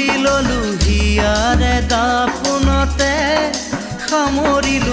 সামৰি ললো হিয়াৰে দাপোনতে সামৰিলো